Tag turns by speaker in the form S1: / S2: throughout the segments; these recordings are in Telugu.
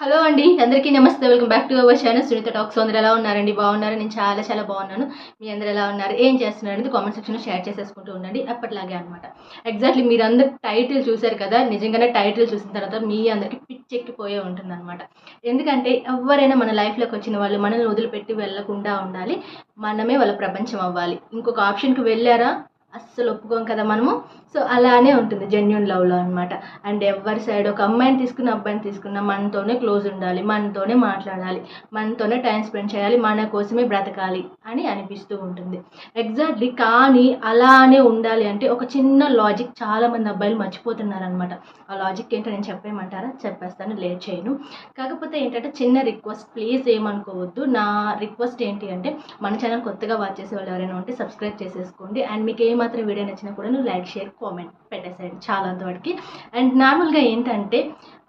S1: హలో అండి అందరికీ నమస్తే. Welcome back to our channel. Sunitha talks. అందరు ఎలా ఉన్నారండి? బాగున్నారు? నేను చాలా చాలా బాగున్నాను. మీ అందరు ఎలా ఉన్నారు? ఏం చేస్తున్నారు అనేది కామెంట్ సెక్షన్లో షేర్ చేసేసుకుంటూ ఉండండి. అప్పట్లాగే అనమాట ఎగ్జాక్ట్లీ మీరు అందరు టైటిల్ చూశారు కదా? నిజంగానే టైటిల్ చూసిన తర్వాత మీ అందరికి పిచ్చెక్కిపోయే ఉంటుంది అనమాట ఎందుకంటే ఎవరైనా మన లైఫ్లోకి వచ్చిన వాళ్ళు మనల్ని వదిలిపెట్టి వెళ్ళకుండా ఉండాలి. మనమే వాళ్ళ ప్రపంచం అవ్వాలి. ఇంకొక ఆప్షన్కి వెళ్ళారా? అస్సలు ఒప్పుకోం కదా మనము. సో అలానే ఉంటుంది. జెన్యున్ లవ్లో అనమాట అండ్ ఎవరి సైడ్ ఒక అమ్మాయిని తీసుకున్న అబ్బాయిని తీసుకున్న మనతోనే క్లోజ్ ఉండాలి మనతోనే మాట్లాడాలి మనతోనే టైం స్పెండ్ చేయాలి మన కోసమే బ్రతకాలి అని అనిపిస్తూ ఉంటుంది. ఎగ్జాక్ట్లీ కానీ అలానే ఉండాలి అంటే ఒక చిన్న లాజిక్ చాలామంది అబ్బాయిలు మర్చిపోతున్నారు అనమాట ఆ లాజిక్ ఏంటో నేను చెప్పేయమంటారా? చెప్పేస్తాను లేట్ చేయను. కాకపోతే ఏంటంటే చిన్న రిక్వెస్ట్ ప్లీజ్ ఏమనుకోవద్దు. నా రిక్వెస్ట్ ఏంటి అంటే మన ఛానల్ కొత్తగా వాచ్ చేసే వాళ్ళు ఎవరైనా ఉంటే సబ్స్క్రైబ్ చేసేసుకోండి. అండ్ మీకు మాత్రం వీడియో నచ్చినా కూడా నువ్వు లైక్ షేర్ కామెంట్ పెట్టేసేయండి. చాలా అంతవరకు. అండ్ నార్మల్గా ఏంటంటే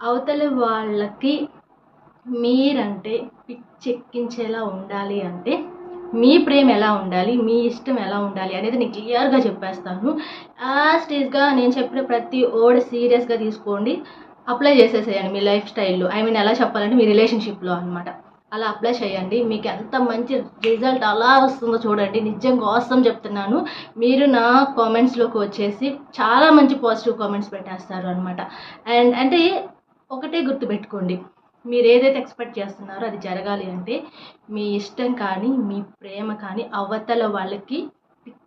S1: అవతల వాళ్ళకి మీరంటే పిచ్చెక్కించేలా ఉండాలి అంటే మీ ప్రేమ ఎలా ఉండాలి మీ ఇష్టం ఎలా ఉండాలి అనేది నేను క్లియర్గా చెప్పేస్తాను. ఆ స్టేజ్గా నేను చెప్పిన ప్రతి ఓడ్ సీరియస్గా తీసుకోండి. అప్లై చేసేసేయండి మీ లైఫ్ స్టైల్లో. ఐ మీన్ ఎలా చెప్పాలంటే మీ రిలేషన్షిప్లో అనమాట అలా అప్లై చేయండి. మీకు ఎంత మంచి రిజల్ట్ అలా వస్తుందో చూడండి. నిజంగా అవసరం చెప్తున్నాను. మీరు నా కామెంట్స్లోకి వచ్చేసి చాలా మంచి పాజిటివ్ కామెంట్స్ పెట్టేస్తారు అనమాట అండ్ అంటే ఒకటే గుర్తుపెట్టుకోండి. మీరు ఏదైతే ఎక్స్పెక్ట్ చేస్తున్నారో అది జరగాలి అంటే మీ ఇష్టం కానీ మీ ప్రేమ కానీ అవతల వాళ్ళకి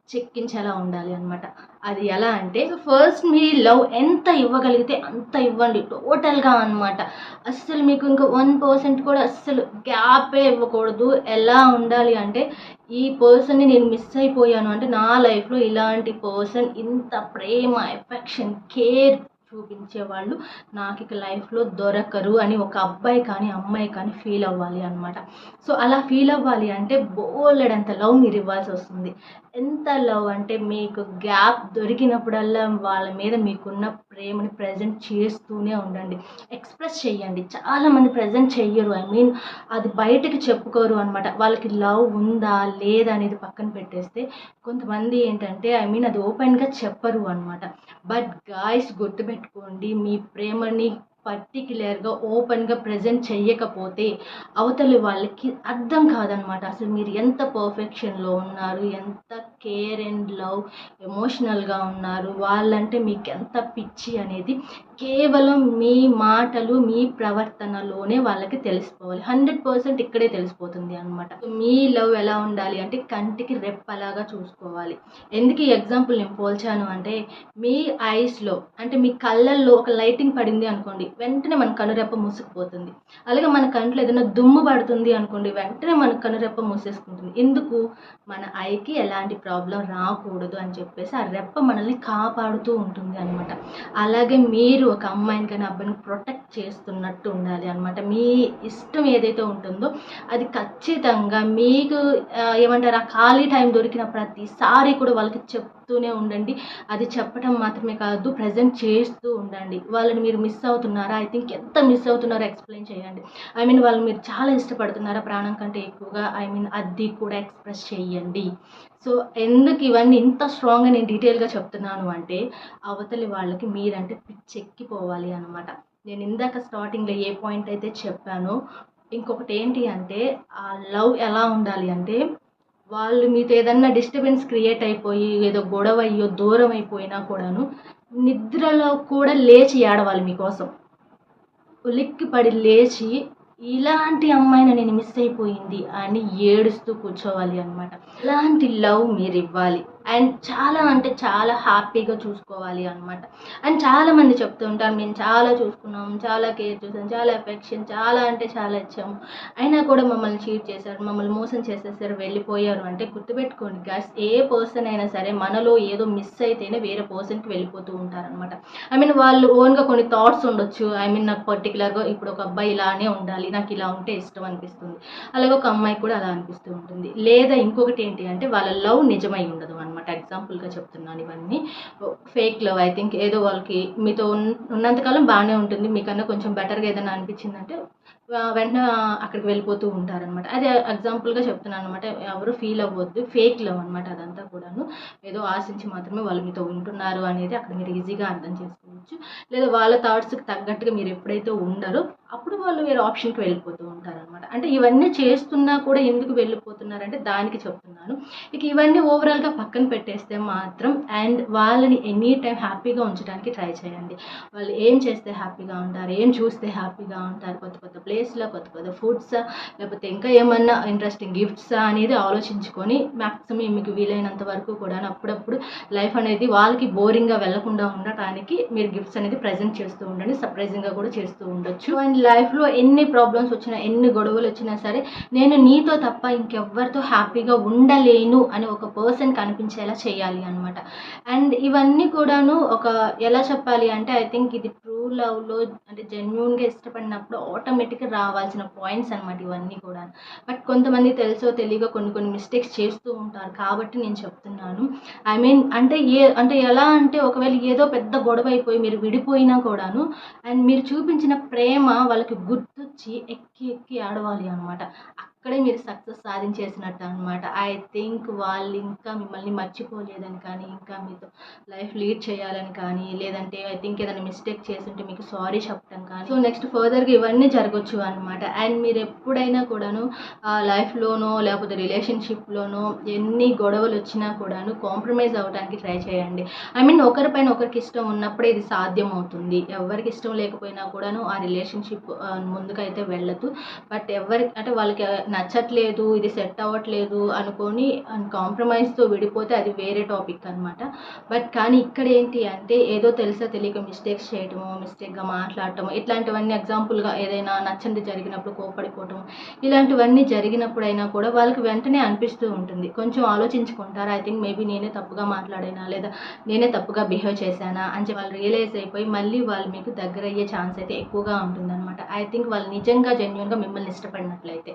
S1: చెక్కించేలా ఉండాలి అనమాట అది ఎలా అంటే ఫస్ట్ మీ లవ్ ఎంత ఇవ్వగలిగితే అంత ఇవ్వండి టోటల్గా అనమాట అస్సలు మీకు ఇంకా వన్ పర్సెంట్ కూడా అస్సలు గ్యాపే ఇవ్వకూడదు. ఎలా ఉండాలి అంటే ఈ పర్సన్ని నేను మిస్ అయిపోయాను అంటే నా లైఫ్లో ఇలాంటి పర్సన్ ఇంత ప్రేమ ఎఫెక్షన్ కేర్ చూపించే వాళ్ళు నాకు ఇక లైఫ్లో దొరకరు అని ఒక అబ్బాయి కానీ అమ్మాయి కానీ ఫీల్ అవ్వాలి అనమాట సో అలా ఫీల్ అవ్వాలి అంటే బోలెడంత లవ్ మీరు ఇవ్వాల్సి వస్తుంది. ఎంత లవ్ అంటే మీకు గ్యాప్ దొరికినప్పుడల్లా వాళ్ళ మీద మీకున్న ప్రేమని ప్రజెంట్ చేస్తూనే ఉండండి. ఎక్స్ప్రెస్ చేయండి చాలామంది ప్రజెంట్ చెయ్యరు. ఐ మీన్ అది బయటకి చెప్పుకోరు అనమాట వాళ్ళకి లవ్ ఉందా లేదా అనేది పక్కన పెట్టేస్తే కొంతమంది ఏంటంటే ఐ మీన్ అది ఓపెన్గా చెప్పరు అనమాట బట్ గాయస్ గుర్తుపెట్టుకోండి మీ ప్రేమని పర్టిక్యులర్గా ఓపెన్గా ప్రజెంట్ చెయ్యకపోతే అవతలి వాళ్ళకి అర్థం కాదనమాట. అసలు మీరు ఎంత పర్ఫెక్షన్లో ఉన్నారు ఎంత కేర్ అండ్ లవ్ ఎమోషనల్గా ఉన్నారు వాళ్ళంటే మీకు ఎంత పిచ్చి అనేది కేవలం మీ మాటలు మీ ప్రవర్తనలోనే వాళ్ళకి తెలిసిపోవాలి. హండ్రెడ్ పర్సెంట్ ఇక్కడే తెలిసిపోతుంది అనమాట. మీ లవ్ ఎలా ఉండాలి అంటే కంటికి రెప్పలాగా చూసుకోవాలి. ఎందుకు ఈ ఎగ్జాంపుల్ నేను పోల్చాను అంటే మీ ఐస్లో అంటే మీ కళ్ళల్లో ఒక లైటింగ్ పడింది అనుకోండి వెంటనే మన కనురెప్ప మూసుకుపోతుంది. అలాగే మన కంట్లో ఏదైనా దుమ్ము పడుతుంది అనుకోండి వెంటనే మన కనురెప్ప మూసేసుకుంటుంది. ఎందుకు? మన ఐకి ఎలాంటి ప్రాబ్లం రాకూడదు అని చెప్పేసి ఆ రెప్ప మనల్ని కాపాడుతూ ఉంటుంది అనమాట అలాగే మీరు ఒక అమ్మాయిని కానీ అబ్బాయిని ప్రొటెక్ట్ చేస్తున్నట్టు ఉండాలి అనమాట మీ ఇష్టం ఏదైతే ఉంటుందో అది ఖచ్చితంగా మీకు ఏమంటారు ఆ ఖాళీ టైం దొరికిన ప్రతిసారి కూడా వాళ్ళకి చెప్తూనే ఉండండి. అది చెప్పడం మాత్రమే కాదు ప్రజెంట్ చేస్తూ ఉండండి. వాళ్ళని మీరు మిస్ అవుతున్నారా? ఐ థింక్ ఎంత మిస్ అవుతున్నారో ఎక్స్ప్లెయిన్ చేయండి. ఐ మీన్ వాళ్ళు మీరు చాలా ఇష్టపడుతున్నారా? ప్రాణం కంటే ఎక్కువగా ఐ మీన్ అది కూడా ఎక్స్ప్రెస్ చేయండి. సో ఎందుకు ఇవన్నీ ఇంత స్ట్రాంగ్గా నేను డీటెయిల్గా చెప్తున్నాను అంటే అవతలి వాళ్ళకి మీరంటే పిచ్చెక్కిపోవాలి అనమాట నేను ఇందాక స్టార్టింగ్లో ఏ పాయింట్ అయితే చెప్పానో ఇంకొకటి ఏంటి అంటే ఆ లవ్ ఎలా ఉండాలి అంటే వాళ్ళు మీతో ఏదన్నా డిస్టర్బెన్స్ క్రియేట్ అయిపోయి ఏదో గొడవ అయ్యో దూరం అయిపోయినా కూడాను నిద్రలో కూడా లేచి ఏడవాలి మీకోసం. ఉలిక్కి పడి లేచి ఇలాంటి అమ్మాయిని నేను మిస్ అయిపోయింది అని ఏడుస్తూ కూర్చోవాలి అనమాట ఇలాంటి లవ్ మీరు ఇవ్వాలి అండ్ చాలా అంటే చాలా హ్యాపీగా చూసుకోవాలి అనమాట అండ్ చాలా మంది చెప్తూ ఉంటారు మేము చాలా చూసుకున్నాం చాలా కేర్ చూసాం చాలా ఎఫెక్షన్ చాలా అంటే చాలా ఇచ్చాము అయినా కూడా మమ్మల్ని చీట్ చేశారు మమ్మల్ని మోసం చేసేసారు వెళ్ళిపోయారు అంటే గుర్తుపెట్టుకోండి గాస్ ఏ పర్సన్ అయినా సరే మనలో ఏదో మిస్ అయితేనే వేరే పర్సన్కి వెళ్ళిపోతూ ఉంటారనమాట ఐ మీన్ వాళ్ళు ఓన్గా కొన్ని థాట్స్ ఉండొచ్చు. ఐ మీన్ నాకు పర్టికులర్గా ఇప్పుడు ఒక అబ్బాయి ఇలానే ఉండాలి నాకు ఇలా ఉంటే ఇష్టం అనిపిస్తుంది. అలాగే ఒక అమ్మాయి కూడా అలా అనిపిస్తూ ఉంటుంది. లేదా ఇంకొకటి ఏంటి అంటే వాళ్ళ లవ్ నిజమై ఉండదు అనమాట అనమాట ఎగ్జాంపుల్గా చెప్తున్నాను ఇవన్నీ. ఫేక్ లవ్ ఐ థింక్ ఏదో వాళ్ళకి మీతో ఉన్నంతకాలం బాగానే ఉంటుంది మీకన్నా కొంచెం బెటర్గా ఏదైనా అనిపించిందంటే వెంటనే అక్కడికి వెళ్ళిపోతూ ఉంటారనమాట అది ఎగ్జాంపుల్గా చెప్తున్నాను అనమాట ఎవరు ఫీల్ అవ్వద్దు ఫేక్ లవ్ అనమాట అదంతా కూడాను. ఏదో ఆశించి మాత్రమే వాళ్ళు మీతో ఉంటున్నారు అనేది అక్కడ మీరు ఈజీగా అర్థం చేసుకోవచ్చు. లేదా వాళ్ళ థాట్స్కి తగ్గట్టుగా మీరు ఎప్పుడైతే ఉండరో అప్పుడు వాళ్ళు వేరే ఆప్షన్కి వెళ్ళిపోతూ ఉంటారనమాట అంటే ఇవన్నీ చేస్తున్నా కూడా ఎందుకు వెళ్ళిపోతున్నారంటే దానికి చెప్తున్నాను. ఇక ఇవన్నీ ఓవరాల్గా పక్కన పెట్టేస్తే మాత్రం అండ్ వాళ్ళని ఎనీ టైం హ్యాపీగా ఉంచడానికి ట్రై చేయండి. వాళ్ళు ఏం చేస్తే హ్యాపీగా ఉంటారు ఏం చూస్తే హ్యాపీగా ఉంటారు కొత్త కొత్త ప్లేస్లో కొత్త కొత్త ఫుడ్సా లేకపోతే ఇంకా ఏమన్నా ఇంట్రెస్టింగ్ గిఫ్ట్సా అనేది ఆలోచించుకొని మ్యాక్సిమం మీకు వీలైనంత వరకు కూడా అప్పుడప్పుడు లైఫ్ అనేది వాళ్ళకి బోరింగ్గా వెళ్ళకుండా ఉండటానికి మీరు గిఫ్ట్స్ అనేది ప్రజెంట్ చేస్తూ ఉండండి సర్ప్రైజింగ్గా కూడా చేస్తూ ఉండొచ్చు. అండ్ లైఫ్లో ఎన్ని ప్రాబ్లమ్స్ వచ్చినా ఎన్ని గొడవలు వచ్చినా సరే నేను నీతో తప్ప ఇంకెవ్వరితో హ్యాపీగా ఉండలేను అని ఒక పర్సన్ కనిపించేలా చేయాలి అనమాట అండ్ ఇవన్నీ కూడాను ఒక ఎలా చెప్పాలి అంటే ఐ థింక్ ఇది ట్రూ లవ్లో అంటే జెన్యున్గా ఇష్టపడినప్పుడు ఆటోమేటిక్గా రావాల్సిన పాయింట్స్ అనమాట ఇవన్నీ కూడా బట్ కొంతమంది తెలుసో తెలియక కొన్ని కొన్ని మిస్టేక్స్ చేస్తూ ఉంటారు. కాబట్టి నేను చెప్తున్నాను. ఐ మీన్ అంటే ఏ అంటే ఎలా అంటే ఒకవేళ ఏదో పెద్ద గొడవ అయిపోయి మీరు విడిపోయినా కూడాను. అండ్ మీరు చూపించిన ప్రేమ వాళ్ళకి గుర్తొచ్చి ఎక్కి ఎక్కి ఆడవాలి అనమాట అక్కడే మీరు సక్సెస్ సాధించేసినట్టు అనమాట ఐ థింక్ వాళ్ళు ఇంకా మిమ్మల్ని మర్చిపోలేదని కానీ ఇంకా మీతో లైఫ్ లీడ్ చేయాలని కానీ లేదంటే ఐ థింక్ ఏదైనా మిస్టేక్ చేస్తుంటే మీకు సారీ చెప్పడం కానీ. సో నెక్స్ట్ ఫర్దర్గా ఇవన్నీ జరగచ్చు అనమాట అండ్ మీరు ఎప్పుడైనా కూడాను లైఫ్లోనో లేకపోతే రిలేషన్షిప్లోనో ఎన్ని గొడవలు వచ్చినా కూడాను కాంప్రమైజ్ అవ్వడానికి ట్రై చేయండి. ఐ మీన్ ఒకరిపైన ఒకరికి ఇష్టం ఉన్నప్పుడే ఇది సాధ్యం అవుతుంది ఎవరికి ఇష్టం లేకపోయినా కూడాను ఆ రిలేషన్షిప్ ముందుకైతే వెళ్ళదు. బట్ ఎవరి అంటే వాళ్ళకి నచ్చట్లేదు ఇది సెట్ అవ్వట్లేదు అనుకొని కాంప్రమైజ్తో విడిపోతే అది వేరే టాపిక్ అనమాట బట్ కానీ ఇక్కడ ఏంటి అంటే ఏదో తెలుసా తెలియక మిస్టేక్స్ చేయటము మిస్టేక్గా మాట్లాడటం ఇట్లాంటివన్నీ ఎగ్జాంపుల్గా ఏదైనా నచ్చంది జరిగినప్పుడు కోపడిపోవటం ఇలాంటివన్నీ జరిగినప్పుడైనా కూడా వాళ్ళకి వెంటనే అనిపిస్తూ ఉంటుంది. కొంచెం ఆలోచించుకుంటారు ఐ థింక్ మేబీ నేనే తప్పుగా మాట్లాడానా లేదా నేనే తప్పుగా బిహేవ్ చేశానా? అని వాళ్ళు రియలైజ్ అయిపోయి మళ్ళీ వాళ్ళు మీకు దగ్గర అయ్యే ఛాన్స్ అయితే ఎక్కువగా ఉంటుందన్నమాట. ఐ థింక్ వాళ్ళు నిజంగా జెన్యున్గా మిమ్మల్ని ఇష్టపడినట్లయితే.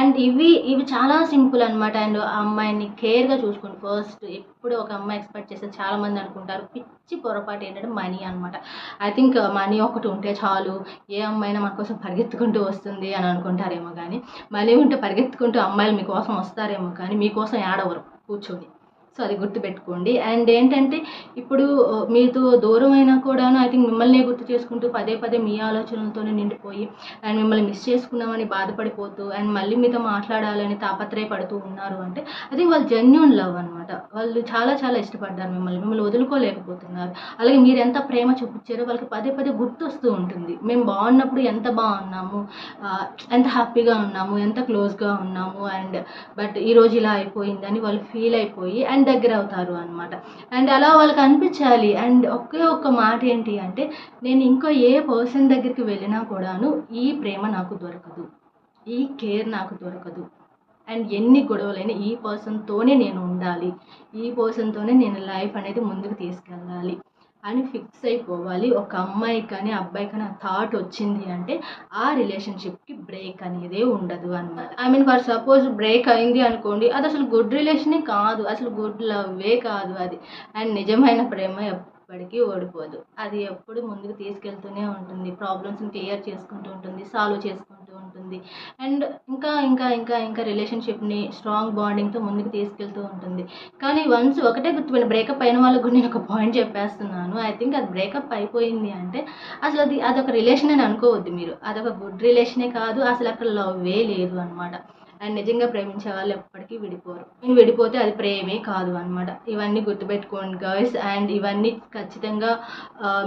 S1: అండ్ ఇవి ఇవి చాలా సింపుల్ అనమాట అండ్ ఆ అమ్మాయిని కేర్గా చూసుకోండి ఫస్ట్ ఎప్పుడు ఒక అమ్మాయి ఎక్స్పెక్ట్ చేస్తే చాలామంది అనుకుంటారు పిచ్చి పొరపాటు ఏంటంటే మనీ అనమాట ఐ థింక్ మనీ ఒకటి ఉంటే చాలు ఏ అమ్మాయినా మన కోసం పరిగెత్తుకుంటూ వస్తుంది అని అనుకుంటారేమో కానీ మనీ ఉంటే పరిగెత్తుకుంటూ అమ్మాయిలు మీకోసం వస్తారేమో కానీ మీకోసం ఏడవరు కూర్చొని. సో అది గుర్తుపెట్టుకోండి. అండ్ ఏంటంటే ఇప్పుడు మీతో దూరం అయినా కూడా ఐ థింక్ మిమ్మల్ని గుర్తు చేసుకుంటూ పదే పదే మీ ఆలోచనలతోనే నిండిపోయి అండ్ మిమ్మల్ని మిస్ చేసుకున్నామని బాధపడిపోతూ అండ్ మళ్ళీ మీతో మాట్లాడాలని తాపత్రయపడుతూ ఉన్నారు అంటే ఐ థింక్ వాళ్ళు జెన్యున్ లవ్ అనమాట వాళ్ళు చాలా చాలా ఇష్టపడ్డారు మిమ్మల్ని. మిమ్మల్ని వదులుకోలేకపోతున్నారు. అలాగే మీరు ఎంత ప్రేమ చూపించారో వాళ్ళకి పదే పదే గుర్తొస్తూ ఉంటుంది. మేము బాగున్నప్పుడు ఎంత బాగున్నాము ఎంత హ్యాపీగా ఉన్నాము ఎంత క్లోజ్గా ఉన్నాము అండ్ బట్ ఈరోజు ఇలా అయిపోయిందని వాళ్ళు ఫీల్ అయిపోయి అండ్ దగ్గర అవుతారు అనమాట అండ్ అలా వాళ్ళకి అనిపించాలి. అండ్ ఒకే ఒక్క మాట ఏంటి అంటే నేను ఇంకో ఏ పర్సన్ దగ్గరికి వెళ్ళినా కూడాను ఈ ప్రేమ నాకు దొరకదు. ఈ కేర్ నాకు దొరకదు. అండ్ ఎన్ని గొడవలైనా ఈ పర్సన్తోనే నేను ఉండాలి. ఈ పర్సన్తోనే నేను లైఫ్ అనేది ముందుకు తీసుకెళ్ళాలి. అని ఫిక్స్ అయిపోవాలి. ఒక అమ్మాయి కానీ అబ్బాయి కానీ ఆ థాట్ వచ్చింది అంటే ఆ రిలేషన్షిప్కి బ్రేక్ అనేదే ఉండదు అన్నమాట. I mean for suppose break అయింది అనుకోండి అది అసలు గుడ్ రిలేషనే కాదు. అసలు గుడ్ లవ్వే కాదు అది. అండ్ నిజమైన ప్రేమ ఎప్పటికీ ఓడిపోదు. అది ఎప్పుడు ముందుకు తీసుకెళ్తూనే ఉంటుంది. ప్రాబ్లమ్స్ని క్లియర్ చేసుకుంటూ ఉంటుంది సాల్వ్ చేసుకుంటూ ఉంటుంది. అండ్ ఇంకా ఇంకా ఇంకా ఇంకా రిలేషన్షిప్ని స్ట్రాంగ్ బాండింగ్తో ముందుకు తీసుకెళ్తూ ఉంటుంది. కానీ వన్స్ ఒకటే గుర్తుపోయిన బ్రేకప్ అయిన వాళ్ళకు కూడా నేను ఒక పాయింట్ చెప్పేస్తున్నాను. ఐ థింక్ అది బ్రేకప్ అయిపోయింది అంటే అసలు అది అదొక రిలేషన్ అని అనుకోవద్దు మీరు. అదొక గుడ్ రిలేషనే కాదు అసలు అక్కడ లవ్వే లేదు అనమాట అండ్ నిజంగా ప్రేమించే వాళ్ళు ఎప్పటికీ విడిపోరు. నేను విడిపోతే అది ప్రేమే కాదు అనమాట ఇవన్నీ గుర్తుపెట్టుకోండి గర్ల్స్ అండ్ ఇవన్నీ ఖచ్చితంగా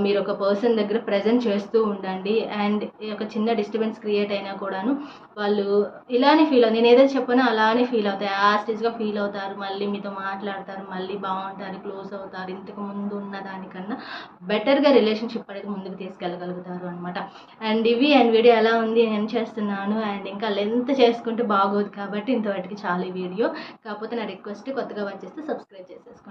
S1: మీరు ఒక పర్సన్ దగ్గర ప్రజెంట్ చేస్తూ ఉండండి. అండ్ ఒక చిన్న డిస్టర్బెన్స్ క్రియేట్ అయినా కూడాను వాళ్ళు ఇలానే ఫీల్ అవుతుంది. నేను ఏదైతే చెప్పానో అలానే ఫీల్ అవుతాయి. ఆ స్టేజ్గా ఫీల్ అవుతారు. మళ్ళీ మీతో మాట్లాడతారు. మళ్ళీ బాగుంటారు. క్లోజ్ అవుతారు. ఇంతకు ముందు ఉన్న దానికన్నా బెటర్గా రిలేషన్షిప్ అనేది ముందుకు తీసుకెళ్ళగలుగుతారు అనమాట అండ్ ఇవి అండ్ వీడియో ఎలా ఉంది? నేను చేస్తున్నాను? అండ్ ఇంకా లెంత్ చేసుకుంటే బాగోదు కాబట్టి ఇంతవరకు చాలా ఈ వీడియో కాకపోతే నా రిక్వెస్ట్ కొత్తగా వచ్చేస్తే సబ్స్క్రైబ్ చేసేసుకోండి.